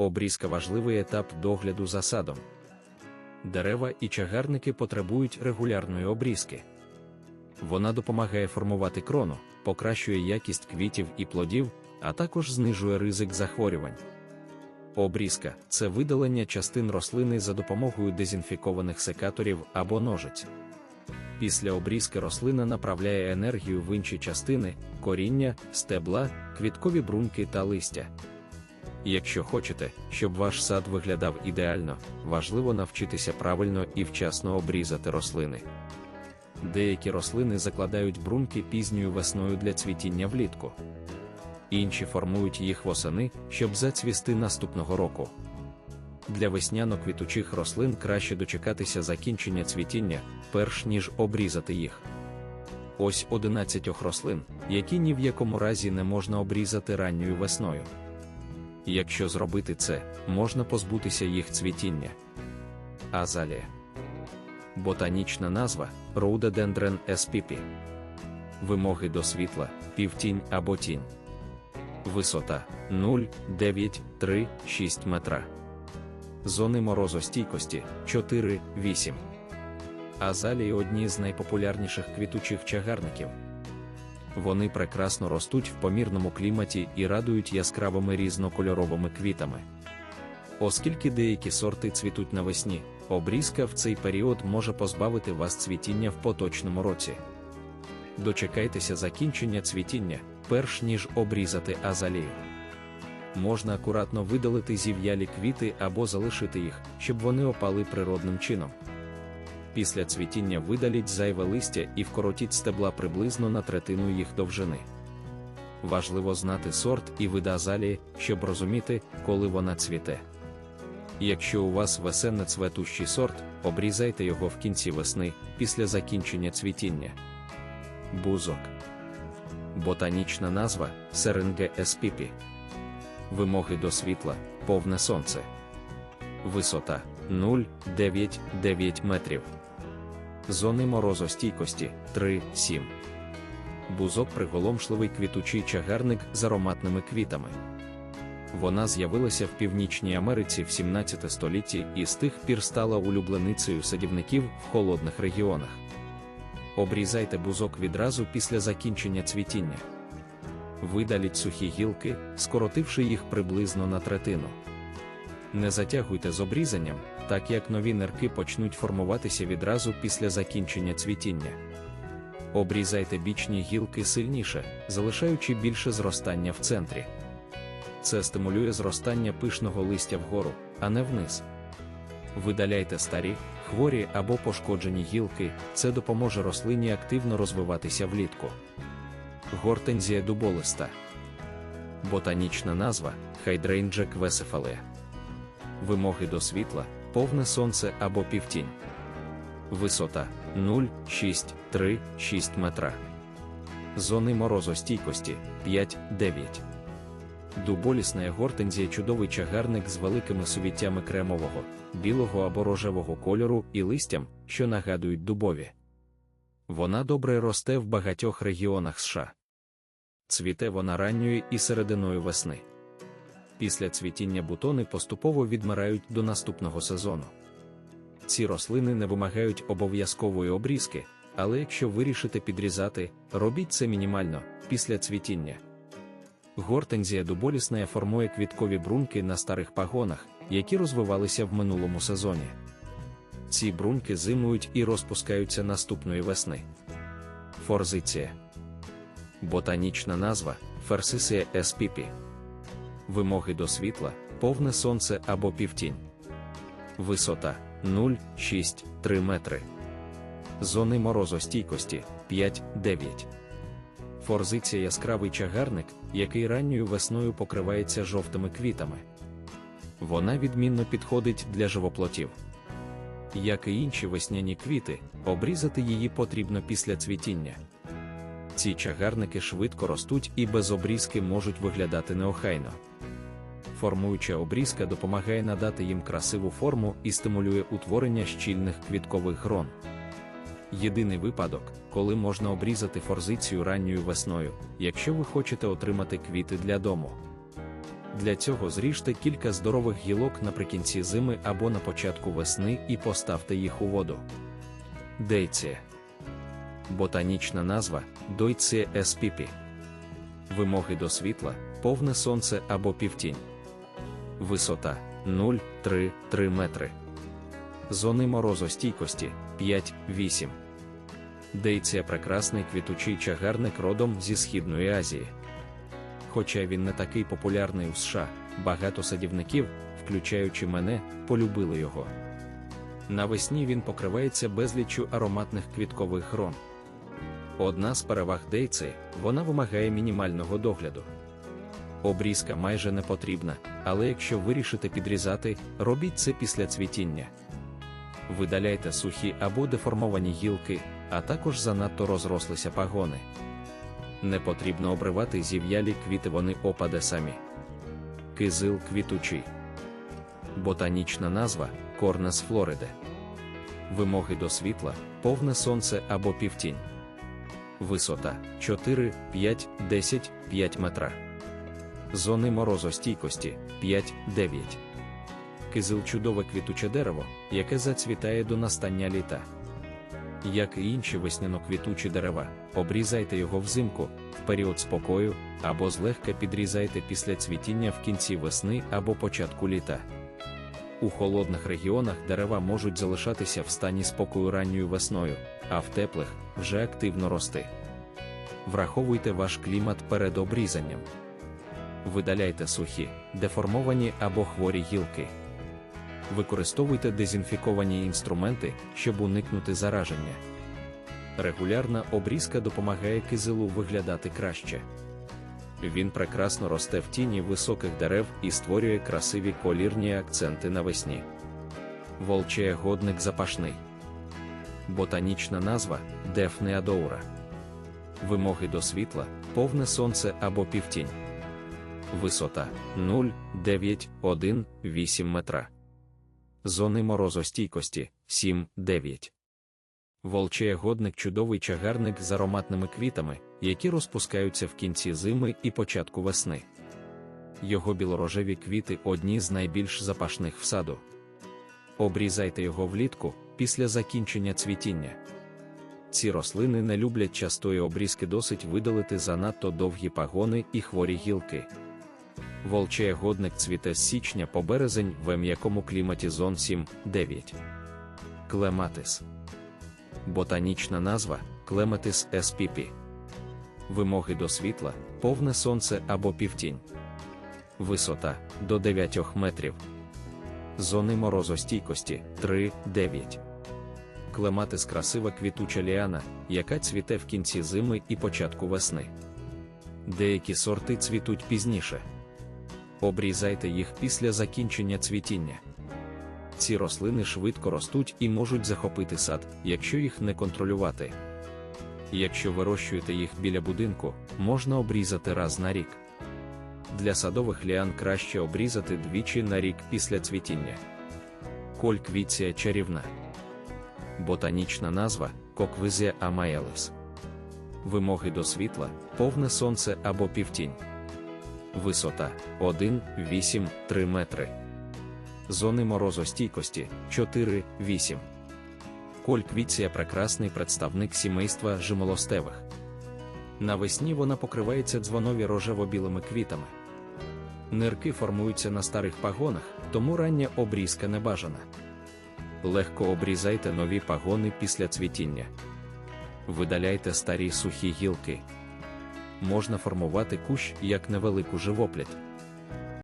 Обрізка важливий етап догляду за садом. Дерева і чагарники потребують регулярної обрізки. Вона допомагає формувати крону, покращує якість квітів і плодів, а також знижує ризик захворювань. Обрізка це видалення частин рослини за допомогою дезінфікованих секаторів або ножиць. Після обрізки рослина направляє енергію в інші частини, коріння, стебла, квіткові брунки та листя. Якщо хочете, щоб ваш сад виглядав ідеально, важливо навчитися правильно і вчасно обрізати рослини. Деякі рослини закладають брунки пізньою весною для цвітіння влітку. Інші формують їх восени, щоб зацвісти наступного року. Для весняно-квітучих рослин краще дочекатися закінчення цвітіння, перш ніж обрізати їх. Ось 11 рослин, які ні в якому разі не можна обрізати ранньою весною. Якщо зробити це, можна позбутися їх цвітіння. Азалія. Ботанічна назва Rhododendron spp. Вимоги до світла, півтінь або тінь. Висота 0,936 метра. Зони морозостійкості 4-8. Азалії одні з найпопулярніших квітучих чагарників. Вони прекрасно ростуть в помірному кліматі і радують яскравими різнокольоровими квітами. Оскільки деякі сорти цвітуть навесні, обрізка в цей період може позбавити вас цвітіння в поточному році. Дочекайтеся закінчення цвітіння, перш ніж обрізати азалію. Можна акуратно видалити зів'ялі квіти або залишити їх, щоб вони опали природним чином. Після цвітіння видаліть зайве листя і вкоротіть стебла приблизно на третину їх довжини. Важливо знати сорт і вид азалії, щоб розуміти, коли вона цвіте. Якщо у вас весенне цветущий сорт, обрізайте його в кінці весни після закінчення цвітіння. Бузок. Ботанічна назва Серенге spp. Вимоги до світла, повне сонце. Висота 0,9-9 метрів. Зони морозостійкості 3-7. Бузок приголомшливий квітучий чагарник з ароматними квітами. Вона з'явилася в Північній Америці в 17 столітті і з тих пір стала улюбленицею садівників в холодних регіонах. Обрізайте бузок відразу після закінчення цвітіння. Видаліть сухі гілки, скоротивши їх приблизно на третину. Не затягуйте з обрізанням, так як нові нирки почнуть формуватися відразу після закінчення цвітіння. Обрізайте бічні гілки сильніше, залишаючи більше зростання в центрі. Це стимулює зростання пишного листя вгору, а не вниз. Видаляйте старі, хворі або пошкоджені гілки, це допоможе рослині активно розвиватися влітку. Гортензія дуболиста. Ботанічна назва Hydrangea quercephalea. Вимоги до світла, повне сонце або півтінь. Висота 0,636 метра. Зони морозостійкості 5-9. Дуболісна гортензія чудовий чагарник з великими сувіттями кремового, білого або рожевого кольору і листям, що нагадують дубові. Вона добре росте в багатьох регіонах США. Цвіте вона ранньої і серединою весни. Після цвітіння бутони поступово відмирають до наступного сезону. Ці рослини не вимагають обов'язкової обрізки, але якщо вирішите підрізати, робіть це мінімально після цвітіння. Гортензія дуболісна формує квіткові брунки на старих пагонах, які розвивалися в минулому сезоні. Ці брунки зимують і розпускаються наступної весни. Форзиція. Ботанічна назва Ферсисія spp. Вимоги до світла, повне сонце або півтінь. Висота 0,6-3 метри. Зони морозостійкості 5-9. Форзиція яскравий чагарник, який ранньою весною покривається жовтими квітами. Вона відмінно підходить для живоплотів. Як і інші весняні квіти, обрізати її потрібно після цвітіння. Ці чагарники швидко ростуть і без обрізки можуть виглядати неохайно. Формуюча обрізка допомагає надати їм красиву форму і стимулює утворення щільних квіткових грон. Єдиний випадок, коли можна обрізати форзицію ранньою весною, якщо ви хочете отримати квіти для дому. Для цього зріжте кілька здорових гілок наприкінці зими або на початку весни і поставте їх у воду. Дейція. Ботанічна назва Дойція еспіпі. Вимоги до світла, повне сонце або півтінь. Висота 0,3-3 метри. Зони морозостійкості 5-8. Дейція прекрасний квітучий чагарник родом зі Східної Азії. Хоча він не такий популярний у США, багато садівників, включаючи мене, полюбили його. Навесні він покривається безліччю ароматних квіткових грон. Одна з переваг дейци вона вимагає мінімального догляду. Обрізка майже не потрібна, але якщо вирішите підрізати, робіть це після цвітіння. Видаляйте сухі або деформовані гілки, а також занадто розрослися пагони. Не потрібно обривати зів'ялі квіти, вони опаде самі. Кизил квітучий. Ботанічна назва Корнес Флориде. Вимоги до світла, повне сонце або півтінь. Висота 4, 5, 10, 5 метра. Зони морозостійкості 5, 9. Кизил чудове квітуче дерево, яке зацвітає до настання літа. Як і інші весняно-квітучі дерева, обрізайте його взимку, в період спокою, або злегка підрізайте після цвітіння в кінці весни або початку літа. У холодних регіонах дерева можуть залишатися в стані спокою ранньою весною, а в теплих вже активно рости. Враховуйте ваш клімат перед обрізанням. Видаляйте сухі, деформовані або хворі гілки. Використовуйте дезінфіковані інструменти, щоб уникнути зараження. Регулярна обрізка допомагає кизилу виглядати краще. Він прекрасно росте в тіні високих дерев і створює красиві колірні акценти навесні. Волчея годник запашний. Ботанічна назва Дефнеадоура. Вимоги до світла, повне сонце або півтінь. Висота 0, 9, 1, 8 метра. Зони морозостійкості 7-9. Волчея годник чудовий чагарник з ароматними квітами, які розпускаються в кінці зими і початку весни. Його білорожеві квіти одні з найбільш запашних в саду. Обрізайте його влітку після закінчення цвітіння. Ці рослини не люблять частої обрізки, досить видалити занадто довгі пагони і хворі гілки. Волчея годник цвіте з січня по березень в м'якому кліматі зон 7-9. Клематис. Ботанічна назва Клематис spp. Вимоги до світла, повне сонце або півтінь. Висота до 9 метрів. Зони морозостійкості 3-9. Клематис красива квітуча ліана, яка цвіте в кінці зими і початку весни. Деякі сорти цвітуть пізніше. Обрізайте їх після закінчення цвітіння. Ці рослини швидко ростуть і можуть захопити сад, якщо їх не контролювати. Якщо вирощуєте їх біля будинку, можна обрізати раз на рік. Для садових ліан краще обрізати двічі на рік після цвітіння. Кольквіція чарівна. Ботанічна назва Коквизія амаелес. Вимоги до світла, повне сонце або півтінь. Висота 1, 8, 3 метри. Зони морозостійкості 4, 8. Кольквіція прекрасний представник сімейства жимолостевих. Навесні вона покривається дзвонові рожево-білими квітами. Нирки формуються на старих пагонах, тому рання обрізка не бажана. Легко обрізайте нові пагони після цвітіння. Видаляйте старі сухі гілки. Можна формувати кущ як невелику живоплять.